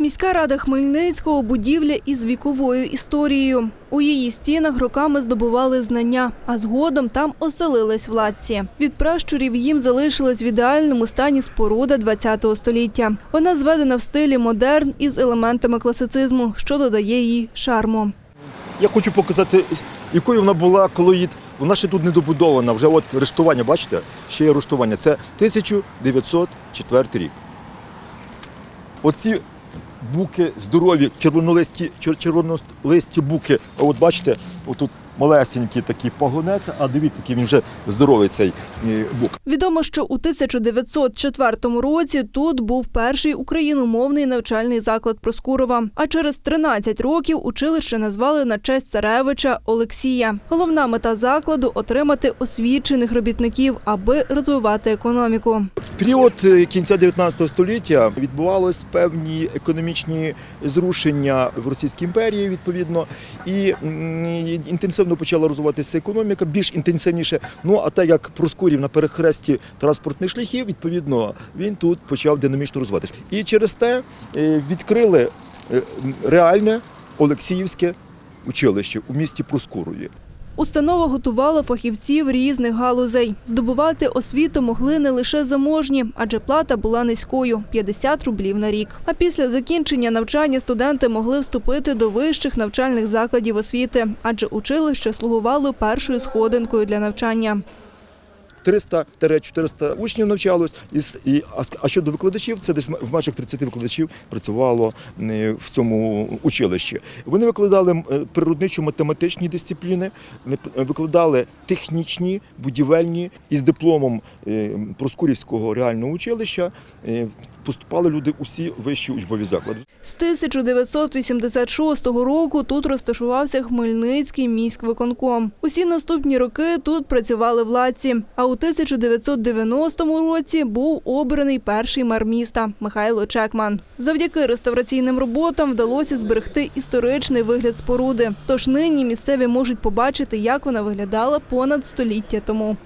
Міська рада Хмельницького будівля із віковою історією. У її стінах роками здобували знання, а згодом там оселились владці. Від пращурів їм залишилась в ідеальному стані споруда ХХ століття. Вона зведена в стилі модерн із елементами класицизму, що додає їй шарму. Я хочу показати, якою вона була, коли вона ще тут не добудована. Вже от рештування, бачите? Ще є рештування. Це 1904 рік. Оці буки здорові, червонолисті, чер- червонолисті буки. А от бачите, отут малесенький такий погонець, а дивіться, який він вже здоровий цей е, бук. Відомо, що у 1904 році тут був перший україномовний навчальний заклад Проскурова. А через 13 років училище назвали на честь царевича Олексія. Головна мета закладу отримати освічених робітників, аби розвивати економіку. В період е, кінця 19 століття відбувалися певні економічні зрушення в Російській імперії, відповідно, і м, інтенсивно почала розвиватися економіка, більш інтенсивніше. Ну а так як Проскурів на перехресті транспортних шляхів, відповідно, він тут почав динамічно розвиватися. І через те е, відкрили е, реальне Олексіївське училище у місті Проскурові. Установа готувала фахівців різних галузей. Здобувати освіту могли не лише заможні, адже плата була низькою 50 рублів на рік. А після закінчення навчання студенти могли вступити до вищих навчальних закладів освіти, адже училище слугувало першою сходинкою для навчання. 300-400 учнів навчалось, і, а, щодо викладачів, це десь в межах 30 викладачів працювало в цьому училищі. Вони викладали природничо-математичні дисципліни, викладали технічні, будівельні, і з дипломом е, Проскурівського реального училища е, поступали люди усі вищі учбові заклади. З 1986 року тут розташувався Хмельницький міськвиконком. Усі наступні роки тут працювали владці. А у 1990 році був обраний перший мер міста Михайло Чекман. Завдяки реставраційним роботам вдалося зберегти історичний вигляд споруди. Тож нині місцеві можуть побачити, як вона виглядала понад століття тому.